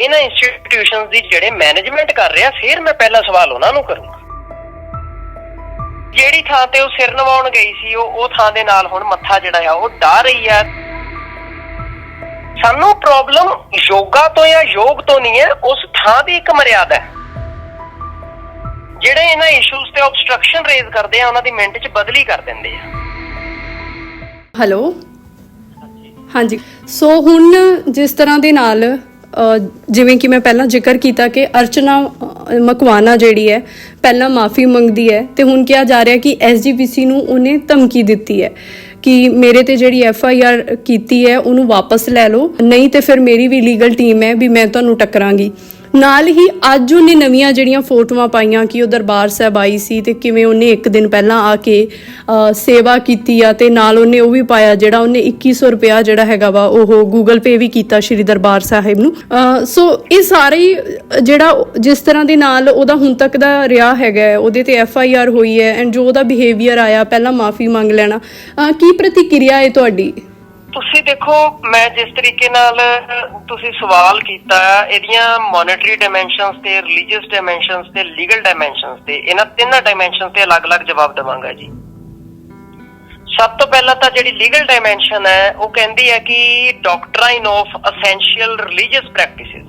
ਇਹਨਾਂ ਇੰਸਟੀਟਿਊਸ਼ਨਸ ਦੀ ਜਿਹੜੇ ਮੈਨੇਜਮੈਂਟ ਕਰ ਰਿਹਾ ਫਿਰ ਮੈਂ ਪਹਿਲਾ ਸਵਾਲ ਉਹਨਾਂ ਨੂੰ ਕਰੂੰਗਾ। ਜਿਹੜੀ ਥਾਂ ਤੇ ਉਹ ਸਿਰ ਨਵਾਉਣ ਗਈ ਸੀ ਉਹ ਉਹ ਥਾਂ ਦੇ ਨਾਲ ਹੁਣ ਮੱਥਾ ਜਿਹੜਾ ਆ ਉਹ ਡਾ ਰਹੀ ਆ। ਸਾਨੂੰ ਪ੍ਰੋਬਲਮ ਯੋਗਾ ਤੋਂ ਜਾਂ ਯੋਗ ਤੋਂ ਨਹੀਂ ਹੈ ਉਸ ਥਾਂ ਦੀ ਇੱਕ ਮਰਿਆਦਾ ਹੈ। ਜਿਹੜੇ ਇਹਨਾਂ ਇਸ਼ੂਜ਼ ਤੇ ਆਬਸਟਰਕਸ਼ਨ ਰੇਜ਼ ਕਰਦੇ ਆ ਉਹਨਾਂ ਦੀ ਮਿੰਟ 'ਚ ਬਦਲੀ ਕਰ ਦਿੰਦੇ ਆ। ਹੈਲੋ? ਹਾਂਜੀ। ਸੋ ਹੁਣ ਜਿਸ ਤਰ੍ਹਾਂ ਦੇ ਨਾਲ ਜਿਵੇਂ ਕਿ ਮੈਂ ਪਹਿਲਾਂ ਜ਼ਿਕਰ ਕੀਤਾ ਕਿ ਅਰਚਨਾ ਮਕਵਾਨਾ ਜਿਹੜੀ ਹੈ, ਪਹਿਲਾਂ ਮਾਫੀ ਮੰਗਦੀ ਹੈ ਤੇ ਹੁਣ ਕਿਹਾ ਜਾ ਰਿਹਾ ਕਿ ਐਸਜੀਪੀਸੀ ਨੂੰ ਉਹਨੇ ਧਮਕੀ ਦਿੱਤੀ ਹੈ ਕਿ ਮੇਰੇ ਤੇ ਜਿਹੜੀ ਐਫ ਆਈ ਆਰ ਕੀਤੀ ਹੈ, ਉਹਨੂੰ ਵਾਪਸ ਲੈ ਲਓ। ਨਹੀਂ ਤੇ ਫਿਰ ਮੇਰੀ ਵੀ ਲੀਗਲ ਟੀਮ ਹੈ ਵੀ ਮੈਂ ਤੁਹਾਨੂੰ ਟੱਕਰਾਂਗੀ। ਨਾਲ ਹੀ ਅੱਜ ਉਹਨੇ ਨਵੀਆਂ ਜਿਹੜੀਆਂ ਫੋਟੋਆਂ ਪਾਈਆਂ ਕਿ ਉਹ ਦਰਬਾਰ ਸਾਹਿਬ ਆਈ ਸੀ ਤੇ ਕਿਵੇਂ ਉਹਨੇ ਇੱਕ ਦਿਨ ਪਹਿਲਾਂ ਆ ਕੇ ਸੇਵਾ ਕੀਤੀ ਆ ਤੇ ਨਾਲ ਉਹਨੇ ਉਹ ਵੀ ਪਾਇਆ ਜਿਹੜਾ ਉਹਨੇ 2100 ਰੁਪਿਆ ਜਿਹੜਾ ਹੈਗਾ ਵਾ ਉਹ ਗੂਗਲ ਪੇ ਵੀ ਕੀਤਾ ਸ਼੍ਰੀ ਦਰਬਾਰ ਸਾਹਿਬ ਨੂੰ। ਸੋ ਇਹ ਸਾਰੇ ਹੀ, ਜਿਹੜਾ ਜਿਸ ਤਰ੍ਹਾਂ ਦੇ ਨਾਲ ਉਹਦਾ ਹੁਣ ਤੱਕ ਦਾ ਰਿਹਾ ਹੈਗਾ ਉਹਦੇ ਤੇ ਐਫ ਆਈ ਆਰ ਹੋਈ ਹੈ ਐਂਡ ਜੋ ਉਹਦਾ ਬਿਹੇਵੀਅਰ ਆਇਆ ਪਹਿਲਾਂ ਮਾਫੀ ਮੰਗ ਲੈਣਾ। ਕੀ ਪ੍ਰਤੀਕਿਰਿਆ ਹੈ ਤੁਹਾਡੀ? ਤੁਸੀਂ ਦੇਖੋ, ਮੈਂ ਜਿਸ ਤਰੀਕੇ ਨਾਲ ਤੁਸੀਂ ਸਵਾਲ ਕੀਤਾ, ਇਹਦੀਆਂ ਮੋਨਿਟਰੀ ਡਾਈਮੈਂਸ਼ਨਸ ਤੇ ਰਿਲੀਜੀਅਸ ਡਾਈਮੈਂਸ਼ਨਸ ਤੇ ਲੀਗਲ ਡਾਈਮੈਂਸ਼ਨਸ ਤੇ, ਇਹਨਾਂ ਤਿੰਨਾਂ ਡਾਈਮੈਂਸ਼ਨਸ ਤੇ ਅਲੱਗ-ਅਲੱਗ ਜਵਾਬ ਦਵਾਂਗਾ ਜੀ। ਸਭ ਤੋਂ ਪਹਿਲਾਂ ਤਾਂ ਜਿਹੜੀ ਲੀਗਲ ਡਾਈਮੈਂਸ਼ਨ ਹੈ, ਉਹ ਕਹਿੰਦੀ ਹੈ ਕਿ doctrine of essential religious practices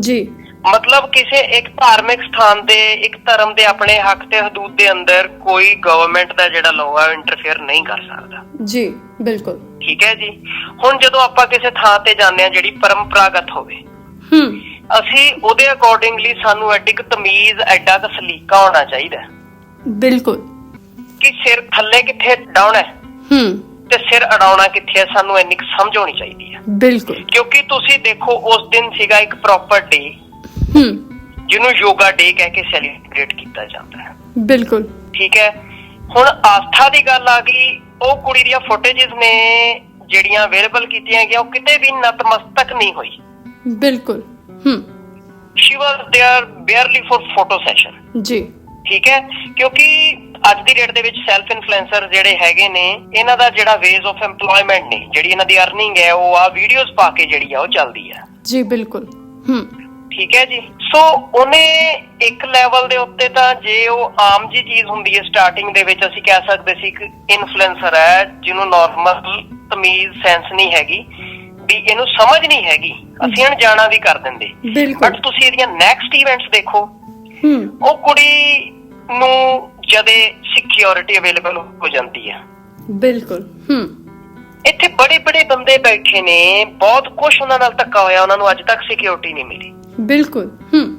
ਜੀ। ਮਤਲਬ ਕਿਸੇ ਇੱਕ ਧਾਰਮਿਕ ਸਥਾਨ ਤੇ ਇੱਕ ਧਰਮ ਦੇ ਆਪਣੇ ਹੱਕ ਤੇ ਹਦੂਦ ਦੇ ਅੰਦਰ ਕੋਈ ਗਵਰਨਮੈਂਟ ਦਾ ਜਿਹੜਾ ਲਾਅ ਹੈ ਇੰਟਰਫੇਅਰ ਨਹੀਂ ਕਰ ਸਕਦਾ। ਜੀ ਬਿਲਕੁਲ। ਠੀਕ ਹੈ ਜੀ? ਹੁਣ ਜਦੋਂ ਆਪਾਂ ਕਿਸੇ ਥਾਂ ਤੇ ਜਾਂਦੇ ਆ ਜਿਹੜੀ ਪਰੰਪਰਾਗਤ ਹੋਵੇ ਹੂੰ। ਅਸੀਂ ਉਹਦੇ ਅਕੋਰਡਿੰਗਲੀ ਸਾਨੂੰ ਐਡੀ ਕੁ ਤਮੀਜ਼ ਐਡਾ ਕੁ ਸਲੀਕਾ ਹੋਣਾ ਚਾਹੀਦਾ ਬਿਲਕੁਲ। ਕਿ ਸਿਰ ਥੱਲੇ ਕਿੱਥੇ ਡਾਉਣਾ ਹੈ ਹੂੰ। ਤੇ ਸਿਰ ਅਡਾਉਣਾ ਕਿੱਥੇ ਹੈ ਸਾਨੂੰ ਇੰਨੀ ਕੁ ਸਮਝ ਹੋਣੀ ਚਾਹੀਦੀ ਹੈ। ਬਿਲਕੁਲ। ਕਿਉਂਕਿ ਤੁਸੀਂ ਦੇਖੋ ਉਸ ਦਿਨ ਸੀਗਾ ਇੱਕ ਪ੍ਰੋਪਰ ਡੇ ਜਿਹਨੂੰ ਯੋਗਾ ਡੇ ਕਹਿ ਕੇ ਸੈਲੀਬ੍ਰੇਟ ਕੀਤਾ ਜਾਂਦਾ ਹੈ। ਬਿਲਕੁਲ। ਠੀਕ ਹੈ? ਹੁਣ ਆਸਥਾ ਦੀ ਗੱਲ ਆ ਗਈ ਉਹ ਕੁੜੀ ਦੀਆਂ ਫੁਟੇजेस ਨੇ ਜਿਹੜੀਆਂ ਅਵੇਲੇਬਲ ਕੀਤੀਆਂ ਗਿਆ ਉਹ ਕਿਤੇ ਵੀ ਨਤਮਸਤਕ ਨਹੀਂ ਹੋਈ। ਬਿਲਕੁਲ। ਹੂੰ। She was there barely for photo session ਜੀ। ਠੀਕ ਹੈ? ਕਿਉਂਕਿ ਅੱਜ ਦੀ ਡੇਟ ਦੇ ਵਿੱਚ ਸੈਲਫ ਇਨਫਲੂਐਂਸਰ ਜਿਹੜੇ ਹੈਗੇ ਨੇ ਇਹਨਾਂ ਦਾ ਜਿਹੜਾ ਵੇਜ਼ ਆਫ EMPLOYMENT ਨੇ ਜਿਹੜੀ ਇਹਨਾਂ ਦੀ ਅਰਨਿੰਗ ਹੈ ਉਹ ਆ ਵੀਡੀਓਜ਼ ਪਾ ਕੇ ਜਿਹੜੀ ਆ ਉਹ ਚੱਲਦੀ ਆ। ਜੀ ਬਿਲਕੁਲ। ਹੂੰ। ਠੀਕ ਹੈ ਜੀ। ਸੋ ਉਹਨੇ ਇੱਕ ਲੈਵਲ ਦੇ ਉੱਤੇ ਤਾਂ ਜੇ ਉਹ ਆਮ ਜੀ ਚੀਜ਼ ਹੁੰਦੀ ਹੈ ਸਟਾਰਟਿੰਗ ਦੇ ਵਿੱਚ ਅਸੀਂ ਕਹਿ ਸਕਦੇ ਸੀ ਕਿ ਇਨਫਲੂਐਂਸਰ ਹੈ ਜਿਹਨੂੰ ਨਾਰਮਲ ਤਮੀਜ਼ ਸੈਂਸ ਨਹੀਂ ਹੈਗੀ ਵੀ ਇਹਨੂੰ ਸਮਝ ਨਹੀਂ ਹੈਗੀ। ਅਸੀਂ ਅਣਜਾਣਾ ਵੀ ਕਰ ਦਿੰਦੇ। ਬਟ ਤੁਸੀਂ ਇਹਦੀਆਂ ਨੈਕਸਟ ਇਵੈਂਟਸ ਦੇਖੋ। ਉਹ ਕੁੜੀ ਨੂੰ ਜਦੇ ਸਿਕਿਉਰਿਟੀ ਅਵੇਲੇਬਲ ਹੋ ਜਾਂਦੀ ਹੈ। ਬਿਲਕੁਲ। ਹੂੰ। ਇੱਥੇ ਬੜੇ ਬੜੇ ਬੰਦੇ ਬੈਠੇ ਨੇ ਬਹੁਤ ਕੁਝ ਉਹਨਾਂ ਨਾਲ ਧੱਕਾ ਹੋਇਆ ਉਹਨਾਂ ਨੂੰ ਅੱਜ ਤੱਕ ਸਿਕਿਉਰਿਟੀ ਨਹੀਂ ਮਿਲੀ। ਬਿਲਕੁਲ ਹੂੰ।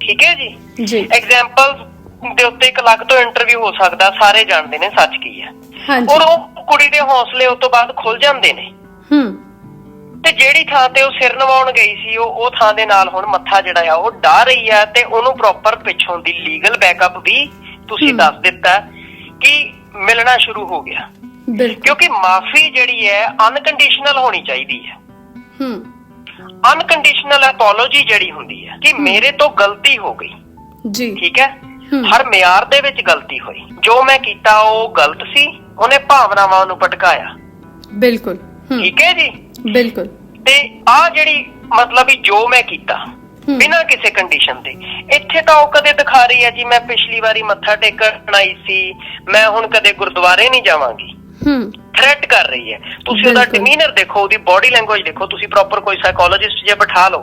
ਠੀਕ ਹੈ ਜੀ? ਜੀ। ਐਗਜ਼ਾਮਪਲ ਦੇ ਉੱਤੇ ਇੱਕ ਲੱਖ ਤੋਂ ਇੰਟਰਵਿਊ ਹੋ ਸਕਦਾ ਸਾਰੇ ਜਾਣਦੇ ਨੇ ਸੱਚ ਕੀ ਹੈ। ਹਾਂਜੀ। ਔਰ ਉਹ ਕੁੜੀ ਦੇ ਹੌਸਲੇ ਉਸ ਤੋਂ ਬਾਅਦ ਖੁੱਲ ਜਾਂਦੇ ਨੇ। ਹੂੰ। ਤੇ ਜਿਹੜੀ ਥਾਂ ਤੇ ਉਹ ਸਿਰ ਨਵਾਉਣ ਗਈ ਸੀ ਉਹ ਉਹ ਥਾਂ ਦੇ ਨਾਲ ਹੁਣ ਮੱਥਾ ਜਿਹੜਾ ਆ ਉਹ ਡਾ ਰਹੀ ਆ ਤੇ ਉਹਨੂੰ ਪ੍ਰੋਪਰ ਪਿੱਛੋਂ ਦੀ ਲੀਗਲ ਬੈਕਅਪ ਵੀ ਤੁਸੀਂ। ਦੱਸ ਦਿੱਤਾ ਕਿ ਮਿਲਣਾ ਸ਼ੁਰੂ ਹੋ ਗਿਆ। ਬਿਲਕੁਲ। ਕਿਉਂਕਿ ਮਾਫੀ ਜਿਹੜੀ ਹੈ ਅਨਕੰਡੀਸ਼ਨਲ ਹੋਣੀ ਚਾਹੀਦੀ ਹੈ। ਹੂੰ। ਅਨਕੰਡੀਸ਼ਨਲ ਅਪੋਲੋਜੀ ਜਿਹੜੀ ਹੁੰਦੀ ਹੈ ਕਿ ਮੇਰੇ ਤੋਂ ਗਲਤੀ ਹੋ ਗਈ। ਜੀ। ਠੀਕ ਹੈ। ਹਰ ਮਿਆਰ ਦੇ ਵਿੱਚ ਗਲਤੀ ਹੋਈ। ਜੋ ਮੈਂ ਕੀਤਾ ਉਹ ਗਲਤ ਸੀ ਉਹਨੇ ਭਾਵਨਾਵਾਂ ਨੂੰ ਭਟਕਾਇਆ। ਬਿਲਕੁਲ। ਠੀਕ ਹੈ ਜੀ? ਬਿਲਕੁਲ। ਤੇ ਆ ਜਿਹੜੀ ਮਤਲਬ ਵੀ ਜੋ ਮੈਂ ਕੀਤਾ। ਬਿਨਾਂ ਕਿਸੇ ਕੰਡੀਸ਼ਨ ਦੇ ਇੱਥੇ ਤਾਂ ਉਹ ਕਦੇ ਦਿਖਾ ਰਹੀ ਹੈ ਜੀ ਮੈਂ ਪਿਛਲੀ ਵਾਰੀ ਮੱਥਾ ਟੇਕਣ ਆਈ ਸੀ ਮੈਂ ਹੁਣ ਕਦੇ ਗੁਰਦੁਆਰੇ ਨਹੀਂ ਜਾਵਾਂਗੀ। ਹੂੰ। ਥ੍ਰੈਟ ਕਰ ਰਹੀ ਹੈ। ਤੁਸੀਂ ਉਹਦਾ। ਡਿਮੀਨਰ ਦੇਖੋ ਉਹਦੀ ਬਾਡੀ ਲੈਂਗੁਏਜ ਦੇਖੋ ਤੁਸੀਂ ਪ੍ਰੋਪਰ ਕੋਈ ਸਾਈਕੋਲੋਜਿਸਟ ਜੇ ਬਿਠਾ ਲਓ।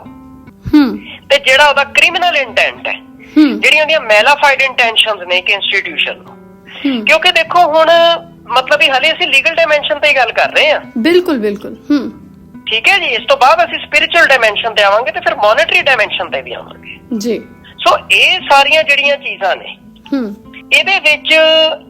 ਹੂੰ। ਤੇ ਜਿਹੜਾ ਉਹਦਾ ਕ੍ਰਿਮੀਨਲ ਇੰਟੈਂਟ ਹੈ ਜਿਹੜੀਆਂ ਉਹਦੀਆਂ ਮੈਲਾਫਾਈਡ ਇੰਟੈਂਸ਼ਨਸ ਨੇ ਇੱਕ ਇੰਸਟੀਟਿਊਸ਼ਨ ਨੂੰ। ਕਿਉਂਕਿ ਦੇਖੋ ਹੁਣ ਮਤਲਬ ਵੀ ਹਲੇ ਅਸੀਂ ਲੀਗਲ ਡਾਈਮੈਂਸ਼ਨ ਤੇ ਹੀ ਗੱਲ ਕਰ ਰਹੇ ਹਾਂ। ਬਿਲਕੁਲ ਬਿਲਕੁਲ। ਹੂੰ। ਠੀਕ ਹੈ ਜੀ ਇਸ ਤੋਂ ਬਾਅਦ ਅਸੀਂ ਸਪਿਰਚੁਅਲ ਡਾਈਮੈਂਸ਼ਨ ਤੇ ਆਵਾਂਗੇ ਤੇ ਫਿਰ ਮੋਨਿਟਰੀ ਡਾਈਮੈਂਸ਼ਨ ਤੇ ਵੀ ਆਵਾਂਗੇ। ਜੀ। ਸੋ ਇਹ ਸਾਰੀਆਂ ਜਿਹੜੀਆਂ ਚੀਜ਼ਾਂ ਨੇ ਹੂੰ। ਇਹਦੇ ਵਿੱਚ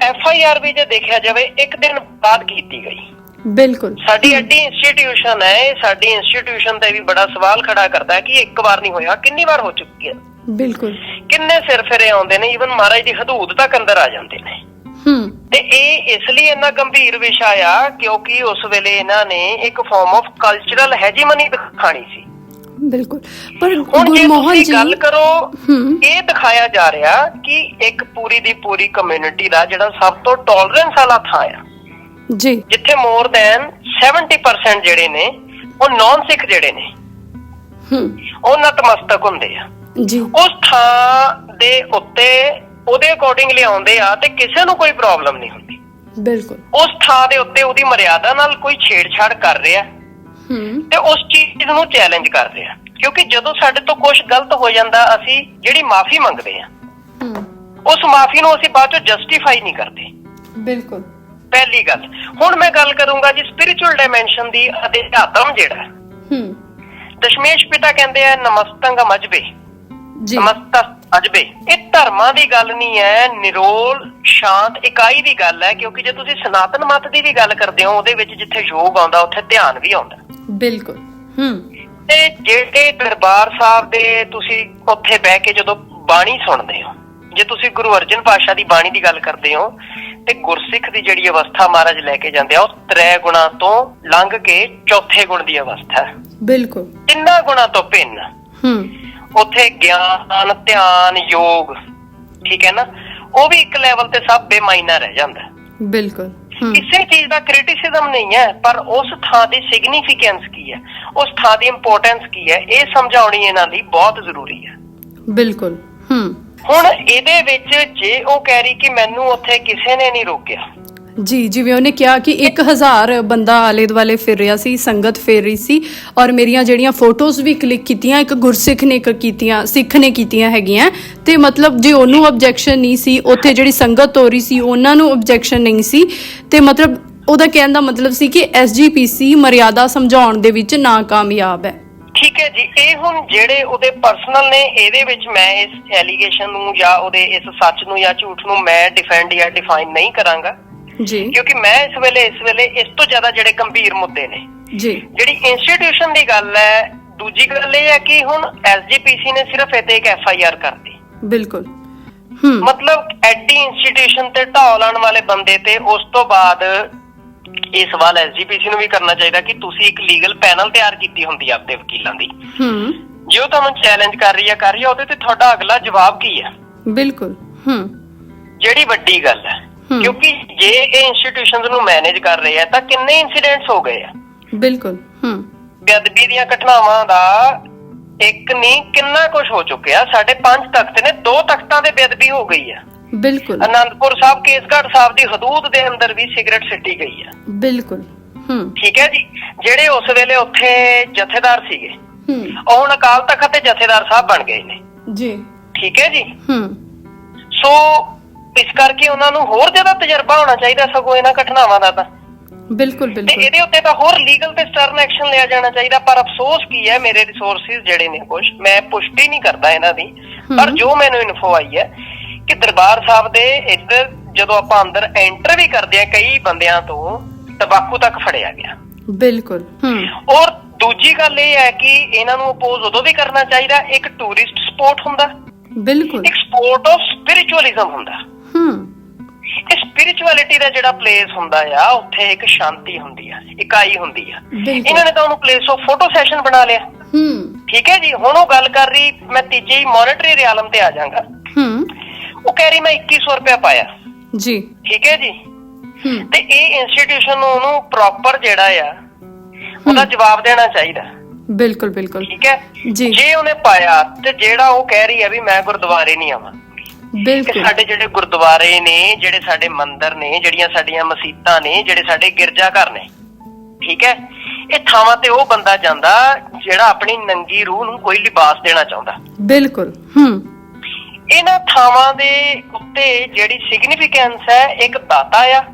ਐਫ ਆਈ ਆਰ ਵੀ ਜੇ ਦੇਖਿਆ ਜਾਵੇ ਇੱਕ ਦਿਨ ਬਾਅਦ ਕੀਤੀ ਗਈ। ਬਿਲਕੁਲ। ਸਾਡੀ ਐਡੀ ਇੰਸਟੀਟਿਊਸ਼ਨ ਹੈ ਇਹ ਸਾਡੀ ਇੰਸਟੀਟਿਊਸ਼ਨ ਤੇ ਵੀ ਬੜਾ ਸਵਾਲ ਖੜਾ ਕਰਦਾ ਹੈ ਕਿ ਇੱਕ ਵਾਰ ਨਹੀਂ ਹੋਇਆ ਕਿੰਨੀ ਵਾਰ ਹੋ ਚੁੱਕੀ ਹੈ? ਬਿਲਕੁਲ। ਕਿੰਨੇ ਸਿਰ ਫਿਰੇ ਆਉਂਦੇ ਨੇ ਈਵਨ ਮਹਾਰਾਜ ਦੀ ਹਦੂਦ ਤੱਕ ਅੰਦਰ ਆ ਜਾਂਦੇ ਨੇ। ਹੂੰ। ਤੇ ਇਹ ਇਸ ਲਈ ਇੰਨਾ ਗੰਭੀਰ ਵਿਸ਼ਾ ਆ ਕਿਉਂਕਿ ਉਸ ਵੇਲੇ ਇਹਨਾਂ ਨੇ ਇੱਕ ਫਾਰਮ ਆਫ ਕਲਚਰਲ ਹੈਜੀਮਨੀ ਦਿਖਾਣੀ ਸੀ। ਬਿਲਕੁਲ। ਪਰ ਹੁਣ ਜੇ ਗੁਰਮੋਹਨ ਤੁਸੀਂ ਜੀ ਗੱਲ ਕਰੋ ਇਹ ਦਿਖਾਇਆ ਜਾ ਰਿਹਾ ਕਿ ਇੱਕ ਪੂਰੀ ਦੀ ਪੂਰੀ ਕਮਿਊਨਿਟੀ ਦਾ ਜਿਹੜਾ ਸਭ ਤੋਂ ਟੋਲਰੈਂਸ ਵਾਲਾ ਥਾਂ ਆ। ਜੀ। ਜਿੱਥੇ ਮੋਰ ਦੈਨ 70% ਜਿਹੜੇ ਨੇ ਉਹ ਨਾਨ ਸਿੱਖ ਜਿਹੜੇ ਨੇ ਹੂੰ। ਉਹ ਨਤਮਸਤਕ ਹੁੰਦੇ ਆ। ਜੀ। ਉਸ ਥਾਂ ਦੇ ਉੱਤੇ ਉਹਦੇ ਅਕੋਰਡਿੰਗਲੀ ਆਉਂਦੇ ਆ ਤੇ ਕਿਸੇ ਨੂੰ ਕੋਈ ਪ੍ਰੋਬਲਮ ਨਹੀਂ ਹੁੰਦੀ। ਬਿਲਕੁਲ। ਉਸ ਥਾਂ ਦੇ ਉੱਤੇ ਉਹਦੀ ਮਰਿਆਦਾ ਨਾਲ ਕੋਈ ਛੇੜਛਾੜ ਕਰ ਰਿਹਾ। ਤੇ ਉਸ ਚੀਜ਼ ਨੂੰ ਚੈਲੰਜ ਕਰ ਰਿਹਾ ਕਿਉਂਕਿ ਜਦੋਂ ਸਾਡੇ ਤੋਂ ਕੁਝ ਗਲਤ ਹੋ ਜਾਂਦਾ ਅਸੀਂ ਜਿਹੜੀ ਮਾਫੀ ਮੰਗਦੇ ਆ ਹੂੰ। ਉਸ ਮਾਫੀ ਨੂੰ ਅਸੀਂ ਬਾਅਦ ਚੋਂ ਜਸਟੀਫਾਈ ਨਹੀਂ ਕਰਦੇ। ਬਿਲਕੁਲ। ਪਹਿਲੀ ਗੱਲ। ਹੁਣ ਮੈਂ ਗੱਲ ਕਰੂੰਗਾ ਜੀ ਸਪਿਰਚੁਅਲ ਡਾਈਮੈਂਸ਼ਨ ਦੀ ਅਧਿਆਤਮ ਜਿਹੜਾ। ਹੂੰ। ਦਸ਼ਮੇਸ਼ ਪਿਤਾ ਕਹਿੰਦੇ ਆ ਨਮਸਤੰਗ ਮਜਬੇ ਜੀ। ਨਮਸਤਕ ਅਜਬੇ ਇਹ ਧਰਮਾਂ ਦੀ ਗੱਲ ਨਹੀਂ ਹੈ ਨਿਰੋਲ ਸ਼ਾਂਤ ਇਕਾਈ ਦੀ ਗੱਲ ਹੈ ਕਿਉਂਕਿ ਜੇ ਤੁਸੀਂ ਸਨਾਤਨ ਮਤ ਦੀ ਵੀ ਗੱਲ ਕਰਦੇ ਹੋ ਉਹਦੇ ਵਿੱਚ ਜਿੱਥੇ ਯੋਗ ਆਉਂਦਾ ਉੱਥੇ ਧਿਆਨ ਵੀ ਆਉਂਦਾ। ਬਿਲਕੁਲ। ਹੂੰ। ਤੇ ਜਿਹੜੇ ਦਰਬਾਰ ਸਾਹਿਬ ਦੇ ਤੁਸੀਂ ਉੱਥੇ ਬਹਿ ਕੇ ਜਦੋਂ ਬਾਣੀ ਸੁਣਦੇ ਹੋ ਜੇ ਤੁਸੀਂ ਗੁਰੂ ਅਰਜਨ ਪਾਤਸ਼ਾਹ ਦੀ ਬਾਣੀ ਦੀ ਗੱਲ ਕਰਦੇ ਹੋ ਤੇ ਗੁਰਸਿੱਖ ਦੀ ਜਿਹੜੀ ਅਵਸਥਾ ਮਹਾਰਾਜ ਲੈ ਕੇ ਜਾਂਦੇ ਆ ਉਹ ਤ੍ਰੈ ਗੁਣਾ ਤੋਂ ਲੰਘ ਕੇ ਚੌਥੇ ਗੁਣ ਦੀ ਅਵਸਥਾ ਹੈ। ਬਿਲਕੁਲ। ਤਿੰਨਾਂ ਗੁਣਾ ਤੋਂ ਭਿੰਨ। ਹੂੰ। ਉੱਥੇ ਗਿਆਨ ਧਿਆਨ ਯੋਗ ਠੀਕ ਹੈ ਨਾ? ਉਹ ਵੀ ਇੱਕ ਲੈਵਲ ਤੇ ਸਭ ਬੇਮਾਇਨਾ ਰਹਿ ਜਾਂਦਾ। ਬਿਲਕੁਲ। ਕਿਸੇ ਚੀਜ਼ ਦਾ ਕ੍ਰਿਟਿਸਿਜ਼ਮ ਨਹੀਂ ਹੈ ਪਰ ਉਸ ਥਾਂ ਦੀ ਸਿਗਨੀਫੀਕੈਂਸ ਕੀ ਹੈ? ਉਸ ਥਾਂ ਦੀ ਇੰਪੋਰਟੈਂਸ ਕੀ ਹੈ? ਇਹ ਸਮਝਾਉਣੀ ਇਹਨਾਂ ਲਈ ਬਹੁਤ ਜ਼ਰੂਰੀ ਹੈ। ਬਿਲਕੁਲ ਹੂੰ। ਹੁਣ ਇਹਦੇ ਵਿੱਚ ਜੇ ਉਹ ਕਹਿ ਰਹੀ ਕਿ ਮੈਨੂੰ ਉੱਥੇ ਕਿਸੇ ਨੇ ਨਹੀਂ ਰੋਕਿਆ ਜੀ, ਜਿਵੇਂ ਉਹਨੇ ਕਿਹਾ ਕਿ 1000 ਬੰਦਾ ਆਲੇ ਦੁਆਲੇ ਫਿਰ ਰਿਹਾ ਸੀ, ਸੰਗਤ ਫਿਰ ਰਹੀ ਸੀ ਔਰ ਮੇਰੀਆਂ ਜਿਹੜੀਆਂ ਫੋਟੋਜ਼ ਵੀ ਕਲਿੱਕ ਕੀਤੀਆਂ, ਇੱਕ ਗੁਰਸਿੱਖ ਨੇ ਕ- ਕੀਤੀਆਂ, ਸਿੱਖ ਨੇ ਕੀਤੀਆਂ ਹੈਗੀਆਂ, ਤੇ ਮਤਲਬ ਜੇ ਉਹਨੂੰ ਆਬਜੈਕਸ਼ਨ ਨਹੀਂ ਸੀ, ਉੱਥੇ ਜਿਹੜੀ ਸੰਗਤ ਹੋ ਰਹੀ ਸੀ, ਉਹਨਾਂ ਨੂੰ ਆਬਜੈਕਸ਼ਨ ਨਹੀਂ ਸੀ, ਤੇ ਮਤਲਬ ਉਹਦਾ ਕਹਿਣ ਦਾ ਮਤਲਬ ਸੀ ਕਿ ਐਸਜੀਪੀਸੀ ਮਰਿਆਦਾ ਸਮਝਾਉਣ ਦੇ ਵਿੱਚ ਨਾਕਾਮਯਾਬ ਹੈ। ਠੀਕ ਹੈ ਜੀ, ਇਹ ਹੁਣ ਜਿਹੜੇ ਉਹਦੇ ਪਰਸਨਲ ਨੇ, ਇਹਦੇ ਵਿੱਚ ਮੈਂ ਇਸ ਐਲੀਗੇਸ਼ਨ ਨੂੰ ਜਾਂ ਉਹਦੇ ਇਸ ਸੱਚ ਨੂੰ ਜਾਂ ਝੂਠ ਨੂੰ ਮੈਂ ਡਿਫੈਂਡ ਜਾਂ ਡਿਫਾਈਨ ਨਹੀਂ ਕਰਾਂਗਾ। ਜੀ। ਕਿਉਂਕਿ ਮੈਂ ਇਸ ਵੇਲੇ ਇਸ ਵੇਲੇ ਇਸ ਤੋਂ ਜ਼ਿਆਦਾ ਜਿਹੜੇ ਗੰਭੀਰ ਮੁੱਦੇ ਨੇ। ਜੀ। ਜਿਹੜੀ ਇੰਸਟੀਟਿਊਸ਼ਨ ਦੀ ਗੱਲ ਹੈ ਦੂਜੀ ਗੱਲ ਇਹ ਹੈ ਕਿ ਹੁਣ ਐਸਜੀਪੀਸੀ ਨੇ ਸਿਰਫ ਇੱਥੇ ਇੱਕ ਐਫਆਈਆਰ ਕਰਤੀ। ਬਿਲਕੁਲ। ਹੂੰ। ਮਤਲਬ ਐਡੀ ਇੰਸਟੀਟਿਊਸ਼ਨ ਤੇ ਢਾਹ ਲਾਉਣ ਵਾਲੇ ਬੰਦੇ ਤੇ ਉਸ ਤੋਂ ਬਾਅਦ ਇਹ ਸਵਾਲ ਐਸਜੀਪੀਸੀ ਨੂੰ ਵੀ ਕਰਨਾ ਚਾਹੀਦਾ ਕਿ ਤੁਸੀਂ ਇੱਕ ਲੀਗਲ ਪੈਨਲ ਤਿਆਰ ਕੀਤੀ ਹੁੰਦੀ ਆਪਦੇ ਵਕੀਲਾਂ ਦੀ। ਹੂੰ। ਜੇ ਉਹ ਤੁਹਾਨੂੰ ਚੈਲੰਜ ਕਰ ਰਹੀ ਹੈ ਕਰ ਰਹੀ ਹੈ ਉਹਦੇ ਤੇ ਤੁਹਾਡਾ ਅਗਲਾ ਜਵਾਬ ਕੀ ਹੈ? ਬਿਲਕੁਲ। ਹੂੰ। ਜਿਹੜੀ ਵੱਡੀ ਗੱਲ ਹੈ। ਕਿਉਂਕਿ ਜੇ ਇਹ ਇੰਸਟੀਟਿਊਸ਼ਨਸ ਨੂੰ ਮੈਨੇਜ ਕਰ ਰਹੇ ਆ ਤਾਂ ਕਿੰਨੇ ਇਨਸੀਡੈਂਟਸ ਹੋ ਗਏ ਆ? ਬਿਲਕੁਲ ਹੂੰ। ਬੇਅਦਬੀ ਦੀਆਂ ਘਟਨਾਵਾਂ ਦਾ ਇੱਕ ਨਹੀਂ ਕਿੰਨਾ ਕੁਝ ਹੋ ਚੁੱਕਿਆ। ਸਾਡੇ ਪੰਜ ਤਖਤ ਨੇ ਦੋ ਤਖਤਾਂ ਦੇ ਬੇਅਦਬੀ ਹੋ ਗਈ ਆ। ਬਿਲਕੁਲ। ਅਨੰਦਪੁਰ ਸਾਹਿਬ ਕੇਸਗੜ੍ਹ ਸਾਹਿਬ ਦੀ ਹਦੂਦ ਦੇ ਅੰਦਰ ਵੀ ਸਿਗਰਟ ਸਿੱਟੀ ਗਈ ਆ। ਬਿਲਕੁਲ ਹੂੰ। ਠੀਕ ਹੈ ਜੀ? ਜਿਹੜੇ ਉਸ ਵੇਲੇ ਉੱਥੇ ਜਥੇਦਾਰ ਸੀਗੇ ਹੂੰ। ਹੁਣ ਅਕਾਲ ਤਖਤ ਦੇ ਜਥੇਦਾਰ ਸਾਹਿਬ ਬਣ ਗਏ ਨੇ। ਜੀ। ਠੀਕ ਹੈ ਜੀ? ਹੂੰ। ਸੋ ਇਸ ਕਰਕੇ ਉਹਨਾਂ ਨੂੰ ਹੋਰ ਜ਼ਿਆਦਾ ਤਜਰਬਾ ਹੋਣਾ ਚਾਹੀਦਾ ਸਗੋਂ ਇਹਨਾਂ ਘਟਨਾਵਾਂ ਦਾ ਤਾਂ। ਬਿਲਕੁਲ ਤੇ ਬਿਲਕੁਲ। ਇਹਦੇ ਉੱਤੇ ਤਾਂ ਹੋਰ ਲੀਗਲ ਤੇ ਸਟਰਨ ਐਕਸ਼ਨ ਲਿਆ ਜਾਣਾ ਚਾਹੀਦਾ ਪਰ ਅਫਸੋਸ ਕੀ ਹੈ ਮੇਰੇ ਰਿਸੋਰਸਿਸ ਜਿਹੜੇ ਨੇ ਕੁਝ ਮੈਂ ਪੁਸ਼ਟੀ ਨਹੀਂ ਕਰਦਾ ਇਹਨਾਂ ਦੀ। ਪਰ ਹਮ। ਜੋ ਮੈਨੂੰ ਇਨਫੋ ਆਈ ਹੈ ਕਿ ਦਰਬਾਰ ਸਾਹਿਬ ਦੇ ਇੱਧਰ ਜਦੋਂ ਆਪਾਂ ਅੰਦਰ ਐਂਟਰ ਵੀ ਕਰਦੇ ਆ ਕਈ ਬੰਦਿਆਂ ਤੋਂ ਤਬਾਕੂ ਤੱਕ ਫੜਿਆ ਗਿਆ। ਬਿਲਕੁਲ ਹੂੰ। ਔਰ ਦੂਜੀ ਗੱਲ ਇਹ ਹੈ ਕਿ ਇਹਨਾਂ ਨੂੰ ਅਪੋਜ਼ ਉਦੋਂ ਵੀ ਕਰਨਾ ਚਾਹੀਦਾ ਇੱਕ ਟੂਰਿਸਟ ਸਪੋਰਟ ਹੁੰਦਾ। ਬਿਲਕੁਲ। ਇੱਕ ਸਪੋਰਟ ਆਫ ਸਪਿਰਚੁਅਲਿਜ਼ਮ ਹੁੰਦਾ। ਹੂੰ। ਇਹ ਸਪਿਰਚੁਅਲਿਟੀ ਦਾ ਜਿਹੜਾ ਪਲੇਸ ਹੁੰਦਾ ਆ ਉੱਥੇ ਇੱਕ ਸ਼ਾਂਤੀ ਹੁੰਦੀ ਆ ਇਕਾਈ ਹੁੰਦੀ ਆ। ਇਹਨਾਂ ਨੇ ਤਾਂ ਉਹਨੂੰ ਪਲੇਸ ਆਫ ਫੋਟੋ ਸੈਸ਼ਨ ਬਣਾ ਲਿਆ। ਹੂੰ। ਠੀਕ ਹੈ ਜੀ ਹੁਣ ਉਹ ਗੱਲ ਕਰ ਰਹੀ ਮੈਂ ਤੀਜੇ ਹੀ ਮੋਨਿਟਰੀ ਰਿਆਲਮ ਤੇ ਆ ਜਾਵਾਂਗਾ। ਹੂੰ। ਉਹ ਕਹਿ ਰਹੀ ਮੈਂ 2100 ਰੁਪਇਆ ਪਾਇਆ। ਜੀ। ਠੀਕ ਹੈ ਜੀ। ਹੂੰ। ਤੇ ਇਹ ਇੰਸਟੀਟਿਊਸ਼ਨ ਨੂੰ ਉਹਨੂੰ ਪ੍ਰੋਪਰ ਜਿਹੜਾ ਆ ਉਹਦਾ ਜਵਾਬ ਦੇਣਾ ਚਾਹੀਦਾ। ਬਿਲਕੁਲ ਬਿਲਕੁਲ। ਠੀਕ ਹੈ। ਜੀ। ਜੇ ਉਹਨੇ ਪਾਇਆ ਤੇ ਜਿਹੜਾ ਉਹ ਕਹਿ ਰਹੀ ਹੈ ਵੀ ਮੈਂ ਗੁਰਦੁਆਰੇ ਨਹੀਂ ਆਵਾਂ। ਕਿ ਬਿਲਕੁਲ ਸਾਡੇ ਜਿਹੜੇ ਗੁਰਦੁਆਰੇ ਨੇ ਜਿਹੜੇ ਸਾਡੇ ਮੰਦਿਰ ਨੇ ਜਿਹੜੀਆਂ ਸਾਡੀਆਂ ਮਸਜਿਦਾਂ ਨੇ ਜਿਹੜੇ ਸਾਡੇ ਗਿਰਜਾ ਘਰ ਨੇ ਠੀਕ ਹੈ? ਇਹ ਥਾਵਾਂ ਤੇ ਉਹ ਬੰਦਾ ਜਾਂਦਾ ਜਿਹੜਾ ਆਪਣੀ ਨੰਗੀ ਰੂਹ ਨੂੰ ਕੋਈ ਲਿਬਾਸ ਦੇਣਾ ਚਾਹੁੰਦਾ। ਬਿਲਕੁਲ ਹੂੰ। ਇਹਨਾਂ ਥਾਵਾਂ ਦੇ ਉੱਤੇ ਜਿਹੜੀ ਸਿਗਨੀਫੀਕੈਂਸ ਹੈ ਇੱਕ ਦਾਤਾ ਆ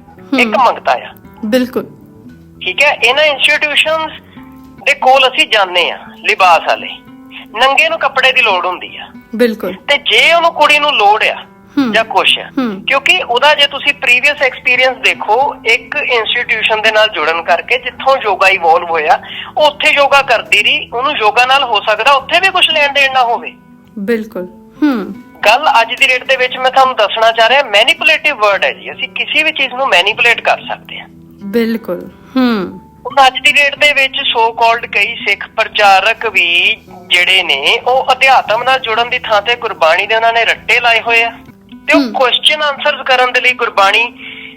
ਇੱਕ ਮੰਗਤਾ ਆ। ਬਿਲਕੁਲ। ਠੀਕ ਹੈ? ਇਹਨਾਂ ਇੰਸਟੀਟਿਊਸ਼ਨਸ ਦੇ ਕੋਲ ਅਸੀਂ ਜਾਂਦੇ ਆ ਲਿਬਾਸ ਵਾਲੇ। ਨੰਗੇ ਨੂੰ ਕੱਪੜੇ ਦੀ ਲੋੜ ਹੁੰਦੀ ਆ। ਬਿਲਕੁਲ। ਤੇ ਜੇ ਉਹਨੂੰ ਕੁੜੀ ਨੂੰ ਲੋੜ ਆ। ਜਾਂ ਕੁਛ ਆ। ਕਿਉਂਕਿ ਉਹਦਾ ਜੇ ਤੁਸੀਂ ਪ੍ਰੀਵੀਅਸ ਐਕਸਪੀਰੀਅੰਸ ਦੇਖੋ ਇੱਕ ਇੰਸਟੀਟਿਊਸ਼ਨ ਦੇ ਨਾਲ ਜੁੜਨ ਕਰਕੇ ਜਿੱਥੋਂ ਯੋਗਾ ਇਵੋਲਵ ਹੋਇਆ ਉਹ ਉੱਥੇ ਯੋਗਾ ਕਰਦੀ ਰਹੀ ਉਹਨੂੰ ਯੋਗਾ ਨਾਲ ਹੋ ਸਕਦਾ ਉੱਥੇ ਵੀ ਕੁਝ ਲੈਣ ਦੇਣ ਨਾ ਹੋਵੇ। ਬਿਲਕੁਲ ਹੂੰ। ਗੱਲ ਅੱਜ ਦੀ ਡੇਟ ਦੇ ਵਿੱਚ ਮੈਂ ਤੁਹਾਨੂੰ ਦੱਸਣਾ ਚਾਹ ਰਿਹਾ ਮੈਨੀਪੂਲੇਟਿਵ ਵਰਡ ਹੈ ਜੀ ਅਸੀਂ ਕਿਸੇ ਵੀ ਚੀਜ਼ ਨੂੰ ਮੈਨੀਪੂਲੇਟ ਕਰ ਸਕਦੇ ਹਾਂ। ਬਿਲਕੁਲ ਹੂੰ। ਹੁਣ ਅੱਜ ਦੀ ਡੇਟ ਦੇ ਵਿੱਚ ਸੋ ਕਾਲਡ ਕਈ ਸਿੱਖ ਪ੍ਰਚਾਰਕ ਵੀ ਜਿਹੜੇ ਨੇ ਉਹ ਅਧਿਆਤਮ ਨਾਲ ਜੁੜਨ ਦੀ ਥਾਂ ਤੇ ਗੁਰਬਾਣੀ ਦੇ ਉਹਨਾਂ ਨੇ ਰੱਟੇ ਲਾਏ ਹੋਏ ਆ ਤੇ ਉਹ। ਕੁਐਸਚਨ ਆਨਸਰਸ ਕਰਨ ਦੇ ਲਈ ਗੁਰਬਾਣੀ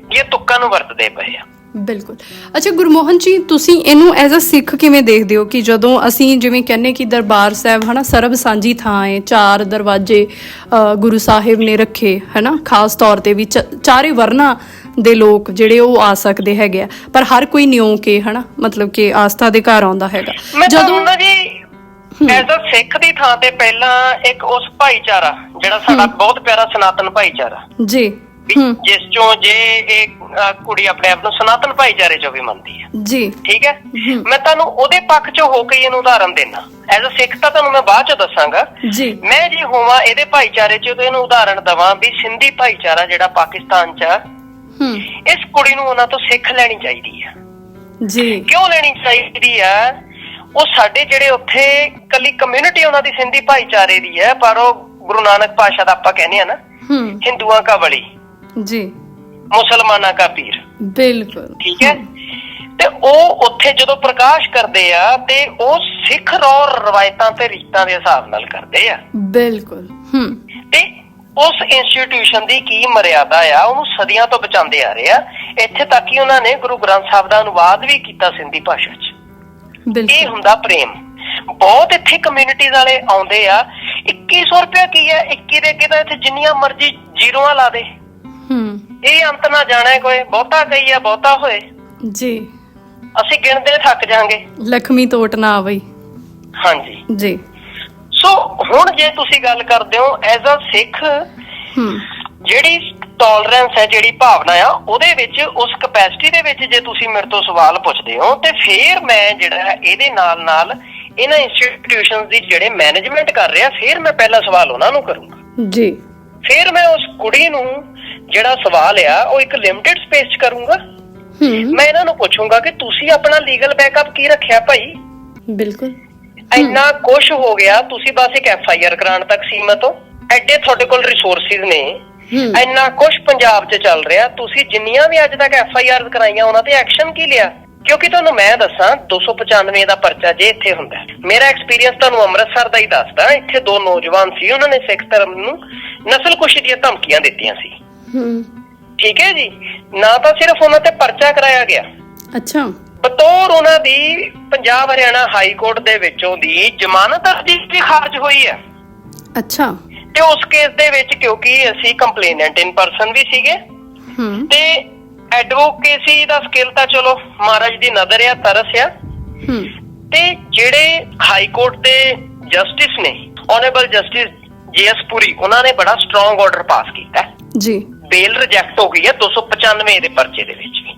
ਦੀਆਂ ਤੁੱਕਾਂ ਨੂੰ ਵਰਤਦੇ ਪਏ ਆ ਬਿਲਕੁਲ। ਅੱਛਾ ਗੁਰਮੋਹਨ ਜੀ ਤੁਸੀਂ ਇਹਨੂੰ ਐਜ਼ ਅ ਸਿੱਖ ਕਿਵੇਂ ਦੇਖਦੇ ਹੋ? ਕਿ ਜਦੋਂ ਅਸੀਂ ਜਿਵੇਂ ਕਹਿੰਨੇ ਕਿ ਦਰਬਾਰ ਸਾਹਿਬ ਹਨਾ ਸਰਬ ਸਾਂਝੀ ਥਾਂ ਹੈ ਚਾਰ ਦਰਵਾਜ਼ੇ ਗੁਰੂ ਸਾਹਿਬ ਨੇ ਰੱਖੇ ਹਨਾ ਖਾਸ ਤੌਰ ਤੇ ਵੀ ਚਾਰੇ ਵਰਨਾ ਦੇ ਲੋਕ ਜਿਹੜੇ ਉਹ ਆ ਸਕਦੇ ਹੈਗੇ ਆ। ਪਰ ਹਰ ਕੋਈ ਨਿਉ ਕੇ ਹਨਾ ਮਤਲਬ ਕਿ ਆਸਥਾ ਦੇ ਘਰ ਆਉਂਦਾ ਹੈਗਾ। ਮੈਂ ਤੁਹਾਨੂੰ ਨਾ ਜੀ ਐਜ਼ ਅ ਸਿੱਖ ਦੀ ਥਾਂ ਤੇ ਪਹਿਲਾਂ ਇੱਕ ਉਸ ਭਾਈਚਾਰਾ ਜਿਹੜਾ ਸਾਡਾ ਬਹੁਤ ਪਿਆਰਾ ਸਨਾਤਨ ਭਾਈਚਾਰਾ। ਜੀ। ਜਿਸ ਚੋਂ ਜੇ ਇਹ ਕੁੜੀ ਆਪਣੇ ਆਪ ਨੂੰ ਸਨਾਤਨ ਭਾਈਚਾਰੇ ਚੋਂ ਵੀ ਮੰਨਦੀ ਹੈ ਜੀ। ਠੀਕ ਹੈ? ਮੈਂ ਤੁਹਾਨੂੰ ਉਹਦੇ ਪੱਖ 'ਚ ਹੋ ਕੇ ਇਹਨੂੰ ਉਦਾਹਰਨ ਦੇਣਾ ਐਜ਼ ਅ ਸਿੱਖ ਤਾਂ ਤੁਹਾਨੂੰ ਮੈਂ ਬਾਅਦ 'ਚ ਦੱਸਾਂਗਾ। ਜੀ। ਮੈਂ ਜੇ ਹੋਵਾਂ ਇਹਦੇ ਭਾਈਚਾਰੇ 'ਚ ਤੇ ਇਹਨੂੰ ਉਦਾਹਰਣ ਦਵਾਂ ਵੀ ਸਿੰਧੀ ਭਾਈਚਾਰਾ ਜਿਹੜਾ ਪਾਕਿਸਤਾਨ 'ਚ ਆ ਹੂੰ। ਇਸ ਕੁੜੀ ਨੂੰ ਉਹਨਾਂ ਤੋਂ ਸਿੱਖ ਲੈਣੀ ਚਾਹੀਦੀ ਹੈ ਜੀ। ਕਿਉਂ ਲੈਣੀ ਚਾਹੀਦੀ ਹੈ ਉਹ ਸਾਡੇ ਜਿਹੜੇ ਉੱਥੇ ਕੱਲੀ ਕਮਿਊਨਿਟੀ ਉਹਨਾਂ ਦੀ ਸਿੰਧੀ ਭਾਈਚਾਰੇ ਦੀ ਹੈ ਪਰ ਉਹ ਗੁਰੂ ਨਾਨਕ ਪਾਸ਼ਾ ਦਾ ਆਪਾਂ ਕਹਿੰਦੇ ਆ ਨਾ ਹਿੰਦੂਆਂ ਕਾ ਬਲੀ। ਜੀ। ਮੁਸਲਮਾਨਾਂ ਕਾ ਪੀਰ। ਬਿਲਕੁਲ। ਠੀਕ ਹੈ? ਤੇ ਉਹ ਉੱਥੇ ਜਦੋਂ ਪ੍ਰਕਾਸ਼ ਕਰਦੇ ਆ ਤੇ ਉਹ ਸਿੱਖ ਰੌਰ ਰਵਾਇਤਾਂ ਤੇ ਰੀਤਾਂ ਦੇ ਹਿਸਾਬ ਨਾਲ ਕਰਦੇ ਆ। ਬਿਲਕੁਲ ਹੂੰ। ਤੇ ਉਸ ਇੰਸਟੀਟਿਊਸ਼ਨ ਦੀ ਕੀ ਮਰਿਆਦਾ ਆ ਉਹਨੂੰ ਸਦੀਆਂ ਤੋਂ ਬਚਾਉਂਦੇ ਆ ਰਹੇ ਆ। ਇੱਥੇ ਤੱਕ ਕਿ ਉਹਨਾਂ ਨੇ ਗੁਰੂ ਗ੍ਰੰਥ ਸਾਹਿਬ ਦਾ ਅਨੁਵਾਦ ਵੀ ਕੀਤਾ ਸਿੰਧੀ ਭਾਸ਼ਾ 'ਚ। ਇਹ ਹੁੰਦਾ ਪ੍ਰੇਮ। ਬਹੁਤ ਇੱਥੇ ਕਮਿਊਨਿਟੀਜ਼ ਵਾਲੇ ਆਉਂਦੇ ਆ। 2100 ਰੁਪਏ ਕੀ ਹੈ? 21 ਦੇ ਅੱਗੇ ਤਾਂ ਇੱਥੇ ਜਿੰਨੀਆਂ ਮਰਜ਼ੀ ਜ਼ੀਰੋਆਂ ਲਾ ਦੇ। ਇਹ ਅੰਤ ਨਾ ਜਾਣਾ ਕੋਈ? ਬਹੁਤਾ ਗਈ ਆ ਬਹੁਤਾ ਹੋਏ। ਜੀ। ਅਸੀਂ ਗਿਣਦੇ ਥੱਕ ਜਾਾਂਗੇ। ਲక్ష్ਮੀ ਤੋਟ ਨਾ ਆਵਈ। ਹਾਂਜੀ। ਜੀ। ਸੋ ਹੁਣ ਜੇ ਤੁਸੀਂ ਗੱਲ ਕਰਦੇ ਹੋ ਐਜ਼ ਅ ਸਿੱਖ ਹੂੰ। ਜਿਹੜੀ ਟੋਲਰੈਂਸ ਹੈ ਜਿਹੜੀ ਭਾਵਨਾ ਆ ਉਹਦੇ ਵਿੱਚ ਉਸ ਕਪੈਸਿਟੀ ਦੇ ਵਿੱਚ ਜੇ ਤੁਸੀਂ ਮੇਰੇ ਤੋਂ ਸਵਾਲ ਪੁੱਛਦੇ ਹੋ ਤੇ ਫਿਰ ਮੈਂ ਜਿਹੜਾ ਹੈ ਇਹਦੇ ਨਾਲ ਨਾਲ ਇਹਨਾਂ ਇੰਸਟੀਟਿਊਸ਼ਨਸ ਦੀ ਜਿਹੜੇ ਮੈਨੇਜਮੈਂਟ ਕਰ ਰਿਹਾ ਫਿਰ ਮੈਂ ਪਹਿਲਾ ਸਵਾਲ ਉਹਨਾਂ ਨੂੰ ਕਰੂੰਗਾ। ਜੀ। ਫਿਰ ਮੈਂ ਉਸ ਕੁੜੀ ਨੂੰ ਜਿਹੜਾ ਸਵਾਲ ਆ ਉਹ ਇੱਕ ਲਿਮਟਿਡ ਸਪੇਸ 'ਚ ਕਰੂੰਗਾ। ਮੈਂ ਇਹਨਾਂ ਨੂੰ ਪੁੱਛੂੰਗਾ ਕਿ ਤੁਸੀਂ ਆਪਣਾ ਲੀਗਲ ਬੈਕਅਪ ਕੀ ਰੱਖਿਆ ਭਾਈ? ਬਿਲਕੁਲ। ਇੰਨਾ ਕੁਝ ਹੋ ਗਿਆ ਤੁਸੀਂ ਬਸ ਇੱਕ ਐਫ ਆਈ ਆਰ ਕਰਾਉਣ ਤੱਕ ਸੀਮਤ ਹੋ। ਐਡੇ ਤੁਹਾਡੇ ਕੋਲ ਰਿਸੋਰਸਿਸ ਨੇ। ਇੰਨਾ ਕੁਝ ਪੰਜਾਬ 'ਚ ਚੱਲ ਰਿਹਾ। ਤੁਸੀਂ ਜਿੰਨੀਆਂ ਵੀ ਅੱਜ ਤੱਕ ਐਫ ਆਈ ਆਰ ਕਰਾਈਆਂ ਉਹਨਾਂ ਤੇ ਐਕਸ਼ਨ ਕੀ ਲਿਆ? ਕਿਉਂਕਿ ਤੁਹਾਨੂੰ ਮੈਂ ਦੱਸਾਂ 295 ਦਾ ਪਰਚਾ ਜੇ ਇੱਥੇ ਹੁੰਦਾ। ਮੇਰਾ ਐਕਸਪੀਰੀਅੰਸ ਤੁਹਾਨੂੰ ਅੰਮ੍ਰਿਤਸਰ ਦਾ ਹੀ ਦੱਸਦਾ ਇੱਥੇ ਦੋ ਨੌਜਵਾਨ ਸੀ ਉਹਨਾਂ ਨੇ ਸਿੱਖ ਧਰਮ ਨੂੰ ਨਸਲਕੁਸ਼ੀ ਦੀਆਂ ਧਮਕੀਆਂ ਦਿੱਤੀਆਂ ਸੀ। ਹੂੰ। ਠੀਕ ਹੈ ਜੀ? ਨਾ ਤਾਂ ਸਿਰਫ ਉਹਨਾਂ ਤੇ ਪਰਚਾ ਕਰਾਇਆ ਗਿਆ। ਅੱਛਾ। ਬਤੌਰ ਉਹਨਾਂ ਦੀ ਪੰਜਾਬ ਹਰਿਆਣਾ ਹਾਈ ਕੋਰਟ ਦੇ ਵਿੱਚੋਂ ਦੀ ਜ਼ਮਾਨਤ ਅਰਜ਼ੀ ਵੀ ਖਾਰਜ ਹੋਈ ਹੈ। ਅੱਛਾ। ਤੇ ਉਸ ਕੇਸ ਦੇ ਵਿੱਚ ਕਿਉਂਕਿ ਅਸੀਂ ਕੰਪਲੇਨੈਂਟ ਇਨ ਪਰਸਨ ਵੀ ਸੀਗੇ। ਹੂੰ। ਤੇ ਐਡਵੋਕੇਸੀ ਦਾ ਸਕਿੱਲ ਤਾਂ ਚਲੋ ਮਹਾਰਾਜ ਦੀ ਨਜ਼ਰ ਆ ਤਰਸ ਆ। ਤੇ ਜਿਹੜੇ ਹਾਈ ਕੋਰਟ ਦੇ ਜਸਟਿਸ ਨੇ honourable justice G S Puri ਉਹਨਾਂ ਨੇ ਬੜਾ ਸਟਰੋਂਗ ਆਰਡਰ ਪਾਸ ਕੀਤਾ। ਜੀ। ਬੇਲ ਰਿਜੈਕਟ ਹੋ ਗਈ ਹੈ 295 ਦੇ ਪਰਚੇ ਦੇ ਵਿੱਚ ਵੀ।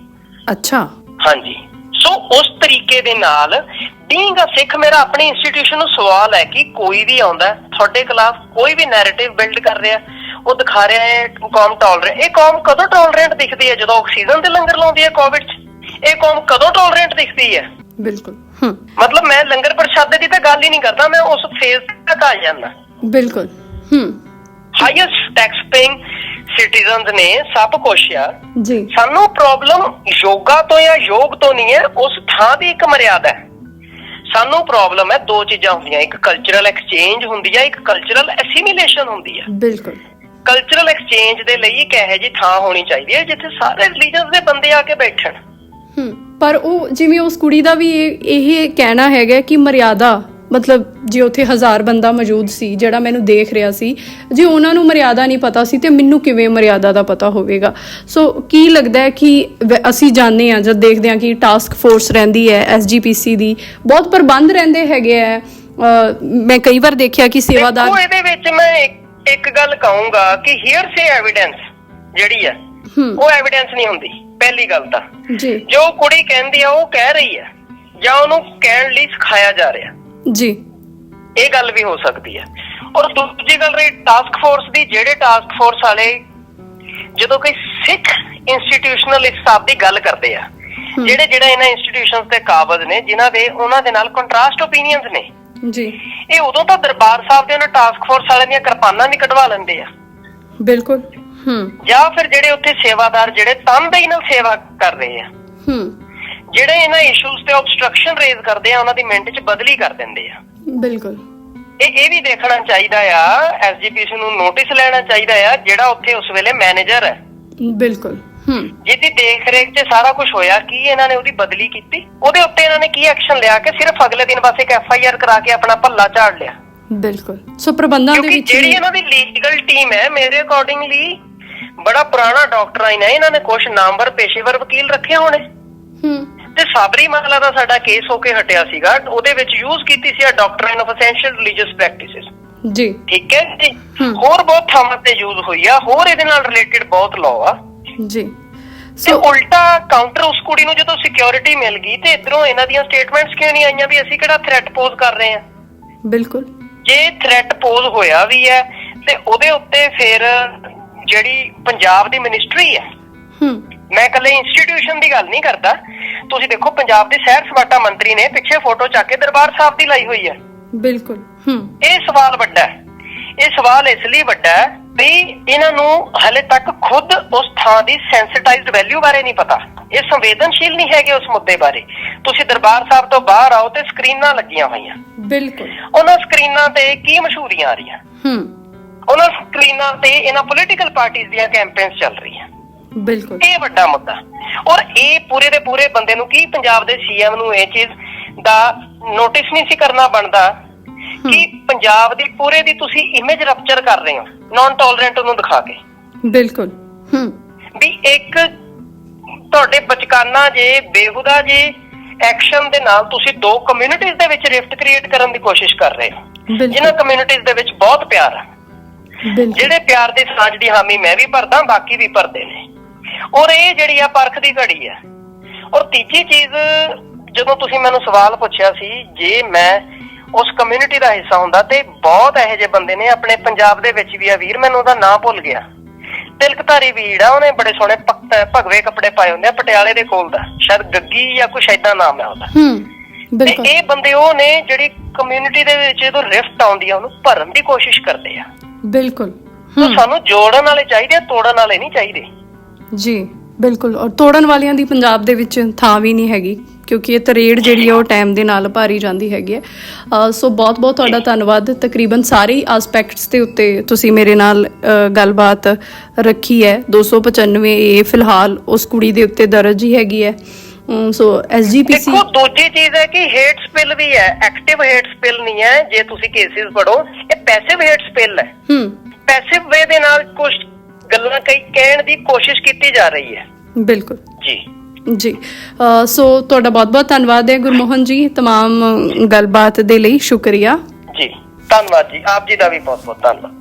ਅੱਛਾ। ਹਾਂਜੀ। ਸੋ ਉਸ ਤਰੀਕੇ ਦੇ ਨਾਲ ਬੀਇੰਗ ਅ ਸਿੱਖ ਮੇਰਾ ਆਪਣੀ ਇੰਸਟੀਟਿਊਸ਼ਨ ਨੂੰ ਸਵਾਲ ਹੈ ਕਿ ਕੋਈ ਵੀ ਆਉਂਦਾ ਤੁਹਾਡੇ ਖਿਲਾਫ ਕੋਈ ਵੀ ਨੈਰੇਟਿਵ ਬਿਲਡ ਕਰ ਰਿਹਾ ਉਹ ਦਿਖਾ ਰਿਹਾ ਹੈ ਕੌਮ ਟੋਲਰੈਂਟ ਇਹ ਕੌਮ ਕਦੋਂ ਟੋਲਰੈਂਟ ਦਿਖਦੀ ਹੈ? ਜਦੋਂ ਆਕਸੀਜਨ ਦੇ ਲੰਗਰ ਲਾਉਂਦੀ ਹੈ ਕੋਵਿਡ 'ਚ? ਇਹ ਕੌਮ ਕਦੋਂ ਟੋਲਰੈਂਟ ਦਿਖਦੀ ਹੈ? ਬਿਲਕੁਲ। ਮਤਲਬ ਮੈਂ ਲੰਗਰ ਪ੍ਰਸ਼ਾਦੇ ਦੀ ਤਾਂ ਗੱਲ ਹੀ ਨਹੀਂ ਕਰਦਾ ਮੈਂ ਉਸ ਫੇਜ਼ ਤੱਕ ਆ ਜਾਂਦਾ। ਬਿਲਕੁਲ। ਹੂੰ। ਹਾਈਐਸਟ ਟੈਕਸ ਪੇਇੰਗ ਸਿਟੀਜ਼ਨਸ ਨੇ ਸਭ ਕੁਛ ਆ। ਜੀ। ਸਾਨੂੰ ਪ੍ਰੋਬਲਮ ਯੋਗਾ ਤੋਂ ਜਾਂ ਯੋਗ ਤੋਂ ਨਹੀਂ ਹੈ ਉਸ ਥਾਂ ਦੀ ਇੱਕ ਮਰਿਆਦਾ ਹੈ। ਸਾਨੂੰ ਪ੍ਰੋਬਲਮ ਹੈ ਦੋ ਚੀਜ਼ਾਂ ਹੁੰਦੀਆਂ ਇੱਕ ਕਲਚਰਲ ਐਕਸਚੇਂਜ ਹੁੰਦੀ ਹੈ ਇੱਕ ਕਲਚਰਲ ਐਸੀਮੀਲੇਸ਼ਨ ਹੁੰਦੀ ਹੈ। ਬਿਲਕੁਲ। ਕਲਚਰਲ ਐਕਸਚੇਂਜ ਦੇ ਲਈ ਇੱਕ ਇਹੋ ਜਿਹੀ ਥਾਂ ਹੋਣੀ ਚਾਹੀਦੀ ਹੈ ਜਿੱਥੇ ਸਾਰੇ ਰਿਲੀਜਨਸ ਦੇ ਬੰਦੇ ਆ ਕੇ ਬੈਠਣ। ਹੂੰ ਪਰ ਉਹ ਜਿਵੇਂ ਉਸ ਕੁੜੀ ਦਾ ਵੀ ਇਹ ਕਹਿਣਾ ਹੈਗਾ ਕਿ ਮਰਿਆਦਾ ਮਤਲਬ ਜੇ ਉੱਥੇ ਹਜ਼ਾਰ ਬੰਦਾ ਮੌਜੂਦ ਸੀ ਜਿਹੜਾ ਮੈਨੂੰ ਦੇਖ ਰਿਹਾ ਸੀ ਜੇ ਉਹਨਾਂ ਨੂੰ ਮਰਿਆਦਾ ਨਹੀਂ ਪਤਾ ਸੀ ਤੇ ਮੈਨੂੰ ਕਿਵੇਂ ਮਰਿਆਦਾ ਦਾ ਪਤਾ ਹੋਵੇਗਾ? ਸੋ ਕੀ ਲੱਗਦਾ ਹੈ ਕਿ ਅਸੀਂ ਜਾਣਦੇ ਹਾਂ ਜਦ ਦੇਖਦੇ ਹਾਂ ਕਿ ਟਾਸਕ ਫੋਰਸ ਰਹਿੰਦੀ ਹੈ ਐਸਜੀਪੀਸੀ ਦੀ। ਬਹੁਤ ਪ੍ਰਬੰਧ ਰਹਿੰਦੇ ਹੈਗੇ ਆ ਮੈਂ ਕਈ ਵਾਰ ਦੇਖਿਆ ਕਿ ਦੇਖੋ ਸੇਵਾਦਾਰ ਇਹਦੇ ਵਿੱਚ ਮੈਂ ਇੱਕ- ਇੱਕ ਗੱਲ ਕਹੂੰਗਾ ਕਿ ਹੇਅਰ ਸੇ ਐਵੀਡੈਂਸ ਜਿਹੜੀ ਹੂੰ ਉਹ ਐਵੀਡੈਂਸ ਨਹੀਂ ਹੁੰਦੀ ਪਹਿਲੀ ਗੱਲ ਤਾਂ। ਜੀ। ਜੋ ਕੁੜੀ ਕਹਿੰਦੀ ਆ ਉਹ ਕਹਿ ਰਹੀ ਹੈ ਜਾਂ ਉਹਨੂੰ ਕਹਿਣ ਲਈ ਸਿਖਾਇਆ ਜਾ ਰਿਹਾ। ਜੀ। ਇਹ ਗੱਲ ਵੀ ਹੋ ਸਕਦੀ ਹੈ। ਔਰ ਦੂਜੀ ਗੱਲ ਰਹੀ ਟਾਸਕ ਫੋਰਸ ਦੀ ਜਿਹੜੇ ਟਾਸਕ ਫੋਰਸ ਵਾਲੇ ਜਦੋਂ ਕੋਈ ਸਿੱਖ ਇੰਸਟੀਟਿਊਸ਼ਨਲ ਹਿਸਾਬ ਦੀ ਗੱਲ ਕਰਦੇ ਆ ਜਿਹੜੇ ਜਿਹੜਾ ਇਹਨਾਂ ਇੰਸਟੀਟਿਊਸ਼ਨਸ ਤੇ ਕਾਬਜ਼ ਨੇ ਜਿਨ੍ਹਾਂ ਦੇ ਉਹਨਾਂ ਦੇ ਨਾਲ ਕੰਟਰਾਸਟ ਓਪੀਨੀਅਨਸ ਨੇ ਜੀ। ਇਹ ਉਦੋਂ ਤਾਂ ਦਰਬਾਰ ਸਾਹਿਬ ਦੇ ਉਹਨਾਂ ਟਾਸਕ ਫੋਰਸ ਵਾਲਿਆਂ ਦੀਆਂ ਕਿਰਪਾਨਾਂ ਵੀ ਕਢਵਾ ਲੈਂਦੇ ਆ। ਬਿਲਕੁਲ। ਹੂੰ। ਜਾਂ ਫਿਰ ਜਿਹੜੇ ਉੱਥੇ ਸੇਵਾਦਾਰ ਜਿਹੜੇ ਤਨਦੇਹੀ ਨਾਲ ਸੇਵਾ ਕਰ ਰਹੇ ਆ। ਹੂੰ। ਜਿਹੜੇ ਇਹਨਾਂ ਇਸ਼ੂਜ਼ ਤੇ ਆਬਸਟਰਕਸ਼ਨ ਰੇਜ਼ ਕਰਦੇ ਆ ਉਹਨਾਂ ਦੀ ਮਿੰਟ 'ਚ ਬਦਲੀ ਕਰ ਦਿੰਦੇ ਆ। ਬਿਲਕੁਲ। ਇਹ ਇਹ ਵੀ ਦੇਖਣਾ ਚਾਹੀਦਾ ਆ ਐਸਜੀਪੀਸੀ ਨੂੰ ਨੋਟਿਸ ਲੈਣਾ ਚਾਹੀਦਾ ਆ ਜਿਹੜਾ ਉੱਥੇ ਉਸ ਵੇਲੇ ਮੈਨੇਜਰ ਹੈ। ਬਿਲਕੁਲ। ਜਿਹਦੀ ਦੇਖ ਰੇਖ 'ਚ ਸਾਰਾ ਕੁਝ ਹੋਇਆ ਕੀ ਇਹਨਾਂ ਨੇ ਉਹਦੀ ਬਦਲੀ ਕੀਤੀ? ਉਹਦੇ ਉੱਤੇ ਇਹਨਾਂ ਨੇ ਕੀ ਐਕਸ਼ਨ ਲਿਆ ਕਿ ਸਿਰਫ ਅਗਲੇ ਦਿਨ ਬਸ ਇੱਕ ਐਫ ਆਈ ਆਰ ਕਰਾ ਕੇ ਆਪਣਾ ਭੱਲਾ ਝਾੜ ਲਿਆ? ਬਿਲਕੁਲ। ਸੋ ਪ੍ਰਬੰਧਾਂ ਦੇ ਵਿੱਚ ਜਿਹੜੀ ਇਹਨਾਂ ਦੀ ਲੀਗਲ ਟੀਮ ਹੈ ਮੇਰੇ ਅਕੋਰਡਿੰਗਲੀ ਬੜਾ ਪੁਰਾਣਾ ਡਾਕਟਰਾਈਨ ਹੈ ਇਹਨਾਂ ਨੇ ਕੁਝ ਨਾਮਵਰ ਪੇਸ਼ੇਵਰ ਵਕੀਲ ਰੱਖੇ ਹੋਣੇ। ਹੂੰ। ਤੇ ਸਾਬਰੀ ਮਾਲਾ ਦਾ ਸਾਡਾ ਕੇਸ ਹੋ ਕੇ ਹਟਿਆ ਸੀਗਾ ਉਹਦੇ ਵਿੱਚ ਯੂਜ਼ ਕੀਤੀ ਸੀ ਆ doctrine of essential religious practices ਜੀ। ਠੀਕ ਹੈ ਜੀ। ਹੋਰ ਬਹੁਤ ਥਾਵਾਂ ਤੇ ਯੂਜ਼ ਹੋਈ ਆ ਹੋਰ ਇਹਦੇ ਨਾਲ ਰਿਲੇਟਡ ਬਹੁਤ ਲਾਅ ਆ। ਜੀ। ਸੋ ਉਲਟਾ ਕਾਊਂਟਰ ਉਸ ਕੁੜੀ ਨੂੰ ਜਦੋਂ ਸਿਕਿਉਰਿਟੀ ਮਿਲ ਗਈ ਤੇ ਇਧਰੋਂ ਇਹਨਾਂ ਦੀਆਂ ਸਟੇਟਮੈਂਟਸ ਕਿਉਂ ਨਹੀਂ ਆਈਆਂ ਵੀ ਅਸੀਂ ਕਿਹੜਾ ਥ੍ਰੈਟ ਪੋਜ਼ ਕਰ ਰਹੇ ਆ ਬਿਲਕੁਲ। ਜੇ ਥ੍ਰੈਟ ਪੋਜ਼ ਹੋਇਆ ਵੀ ਹੈ ਤੇ ਉਹਦੇ ਉੱਤੇ ਫਿਰ ਜਿਹੜੀ ਪੰਜਾਬ ਦੀ ਮਿਨਿਸਟਰੀ ਹੈ ਹੂੰ। ਮੈਂ ਇਕੱਲੇ ਇੰਸਟੀਟਿਊਸ਼ਨ ਦੀ ਗੱਲ ਨਹੀਂ ਕਰਦਾ। ਤੁਸੀਂ ਦੇਖੋ ਪੰਜਾਬ ਦੇ ਸਹਿਰ ਸਪਾਟਾ ਮੰਤਰੀ ਨੇ ਪਿੱਛੇ ਫੋਟੋ ਚੱਕ ਕੇ ਦਰਬਾਰ ਸਾਹਿਬ ਦੀ ਲਾਈ ਹੋਈ ਹੈ। ਬਿਲਕੁਲ। ਹੂੰ। ਇਹ ਸਵਾਲ ਵੱਡਾ ਹੈ। ਇਹ ਸਵਾਲ ਇਸ ਲਈ ਵੱਡਾ ਹੈ ਵੀ ਇਹਨਾਂ ਨੂੰ ਹਲੇ ਤੱਕ ਖੁਦ ਉਸ ਥਾਂ ਦੀ ਸੈਂਸਿਟਾਈਜ਼ਡ ਵੈਲਿਊ ਬਾਰੇ ਨਹੀਂ ਪਤਾ। ਇਹ ਸੰਵੇਦਨਸ਼ੀਲ ਨਹੀਂ ਹੈਗੇ ਉਸ ਮੁੱਦੇ ਬਾਰੇ। ਤੁਸੀਂ ਦਰਬਾਰ ਸਾਹਿਬ ਤੋਂ ਬਾਹਰ ਆਓ ਤੇ ਸਕਰੀਨਾਂ ਲੱਗੀਆਂ ਹੋਈਆਂ। ਬਿਲਕੁਲ। ਉਹਨਾਂ ਸਕਰੀਨਾਂ ਤੇ ਕੀ ਮਸ਼ਹੂਰੀਆਂ ਆ ਰਹੀਆਂ? ਹੂੰ। ਉਹਨਾਂ ਸਕਰੀਨਾਂ ਤੇ ਇਹਨਾਂ ਪੋਲੀਟੀਕਲ ਪਾਰਟੀਆਂ ਦੀਆਂ ਕੈਂਪੇਨਸ ਚੱਲ ਰਹੀਆਂ। ਬਿਲਕੁਲ। ਇਹ ਵੱਡਾ ਮੁੱਦਾ। ਔਰ ਇਹ ਪੂਰੇ ਦੇ ਪੂਰੇ ਬੰਦੇ ਨੂੰ ਕੀ ਪੰਜਾਬ ਦੇ ਸੀਐਮ ਨੂੰ ਇਹ ਚੀਜ਼ ਦਾ ਨੋਟਿਸ ਨਹੀਂ ਸੀ ਕਰਨਾ ਬਣਦਾ ਕਿ ਪੰਜਾਬ ਦੀ ਪੂਰੇ ਦੀ ਤੁਸੀਂ ਇਮੇਜ ਰਪਚਰ ਕਰ ਰਹੇ ਹੋ। ਨਾਨ ਟੋਲਰੈਂਟ ਨੂੰ ਦਿਖਾ ਕੇ। ਬਿਲਕੁਲ। ਹੂੰ। ਵੀ ਇੱਕ ਤੁਹਾਡੇ ਬਚਕਾਨਾ ਜੇ ਬੇਹੁਦਾ ਜੇ ਐਕਸ਼ਨ ਦੇ ਨਾਲ ਤੁਸੀਂ ਦੋ ਕਮਿਊਨਿਟੀਜ਼ ਦੇ ਵਿੱਚ ਰਿਫਟ ਕ੍ਰੀਏਟ ਕਰਨ ਦੀ ਕੋਸ਼ਿਸ਼ ਕਰ ਰਹੇ ਹੋ। ਜਿਨ੍ਹਾਂ ਕਮਿਊਨਿਟੀਜ਼ ਦੇ ਵਿੱਚ ਬਹੁਤ ਪਿਆਰ ਹੈ ਬਿਲਕੁਲ। ਜਿਹੜੇ ਪਿਆਰ ਦੀ ਸਾਂਝ ਦੀ ਹਾਮੀ ਮੈਂ ਵੀ ਭਰਦਾ ਬਾਕੀ ਵੀ ਭਰਦੇ ਨੇ। ਔਰ ਇਹ ਜਿਹੜੀ ਆ ਪਰਖ ਦੀ ਘੜੀ ਆ। ਔਰ ਤੀਜੀ ਚੀਜ਼ ਜਦੋਂ ਤੁਸੀਂ ਮੈਨੂੰ ਸਵਾਲ ਪੁੱਛਿਆ ਸੀ ਜੇ ਮੈਂ ਉਸ ਕਮਿਊਨਿਟੀ ਦਾ ਹਿੱਸਾ ਹੁੰਦਾ ਤੇ ਬਹੁਤ ਇਹੋ ਜਿਹੇ ਬੰਦੇ ਨੇ ਆਪਣੇ ਪੰਜਾਬ ਦੇ ਵਿੱਚ ਵੀ ਆ ਵੀਰ ਮੈਨੂੰ ਉਹਦਾ ਨਾਂ ਭੁੱਲ ਗਿਆ। ਤਿਲਕਧਾਰੀ ਵੀੜ ਆ ਉਹਨੇ ਬੜੇ ਸੋਹਣੇ ਭਗਵੇ ਕੱਪੜੇ ਪਾਏ ਹੁੰਦੇ ਆ ਪਟਿਆਲੇ ਦੇ ਕੋਲ ਦਾ ਸ਼ਾਇਦ ਗੱਗੀ ਜਾਂ ਕੁਛ ਐਦਾਂ ਨਾਮ ਹੈ ਉਹਦਾ। ਹੂੰ ਤੇ ਬਿਲਕੁਲ। ਇਹ ਬੰਦੇ ਉਹ ਨੇ ਜਿਹੜੀ ਕਮਿਊਨਿਟੀ ਦੇ ਵਿੱਚ ਜਦੋਂ ਰਿਫਟ ਆਉਂਦੀ ਆ ਉਹਨੂੰ ਭਰਨ ਦੀ ਕੋਸ਼ਿਸ਼ ਕਰਦੇ ਆ। ਬਿਲਕੁਲ ਹੂੰ। ਸਾਨੂੰ ਜੋੜਨ ਵਾਲੇ ਚਾਹੀਦੇ ਆ ਤੋੜਨ ਵਾਲੇ ਨਹੀਂ ਚਾਹੀਦੇ। ਜੀ ਬਿਲਕੁਲ। ਔਰ ਤੋੜਨ ਵਾਲਿਆਂ ਦੀ ਪੰਜਾਬ ਦੇ ਵਿੱਚ ਥਾਂ ਵੀ ਨਹੀਂ ਹੈਗੀ। ਕਿਉਂਕਿ ਇਹ ਤਰੇੜ ਜਿਹੜੀ ਹੈ ਉਹ ਟਾਈਮ ਦੇ ਨਾਲ ਭਾਰੀ ਜਾਂਦੀ ਹੈਗੀ ਹੈ। ਸੋ ਬਹੁਤ ਬਹੁਤ ਤੁਹਾਡਾ ਧੰਨਵਾਦ। ਤਕਰੀਬਨ ਸਾਰੇ ਐਸਪੈਕਟਸ ਦੇ ਉੱਤੇ ਤੁਸੀਂ ਮੇਰੇ ਨਾਲ ਗੱਲਬਾਤ ਰੱਖੀ ਹੈ। 295 ਇਹ ਫਿਲਹਾਲ ਉਸ ਕੁੜੀ ਦੇ ਉੱਤੇ ਦਰਜ ਹੀ ਹੈਗੀ ਹੈ। ਸੋ ਐਸਜੀਪੀਸੀ ਦੇਖੋ ਦੂਜੀ ਚੀਜ਼ ਹੈ ਕਿ ਹੇਟ ਸਪਿਲ ਵੀ ਹੈ। ਐਕਟਿਵ ਹੇਟ ਸਪਿਲ ਨਹੀਂ ਹੈ ਜੇ ਤੁਸੀਂ ਕੇਸਿਸ ਪੜੋ ਇਹ ਪੈਸਿਵ ਹੇਟ ਸਪਿਲ ਹੈ। ਹੂੰ। ਪੈਸਿਵ ਵੇ ਦੇ ਨਾਲ ਕੁਝ ਗੱਲਾਂ ਕਈ ਕਹਿਣ ਦੀ ਕੋਸ਼ਿਸ਼ ਕੀਤੀ ਜਾ ਰਹੀ ਹੈ। ਬਿਲਕੁਲ। ਜੀ। ਜੀ ਅ, ਸੋ ਤੁਹਾਡਾ ਬਹੁਤ ਬਹੁਤ ਧੰਨਵਾਦ ਹੈ ਗੁਰਮੋਹਨ ਜੀ तमाम ਗੱਲਬਾਤ ਦੇ ਲਈ ਸ਼ੁਕਰੀਆ ਜੀ ਧੰਨਵਾਦ ਜੀ ਆਪ ਜੀ ਦਾ ਵੀ ਬਹੁਤ ਬਹੁਤ ਧੰਨਵਾਦ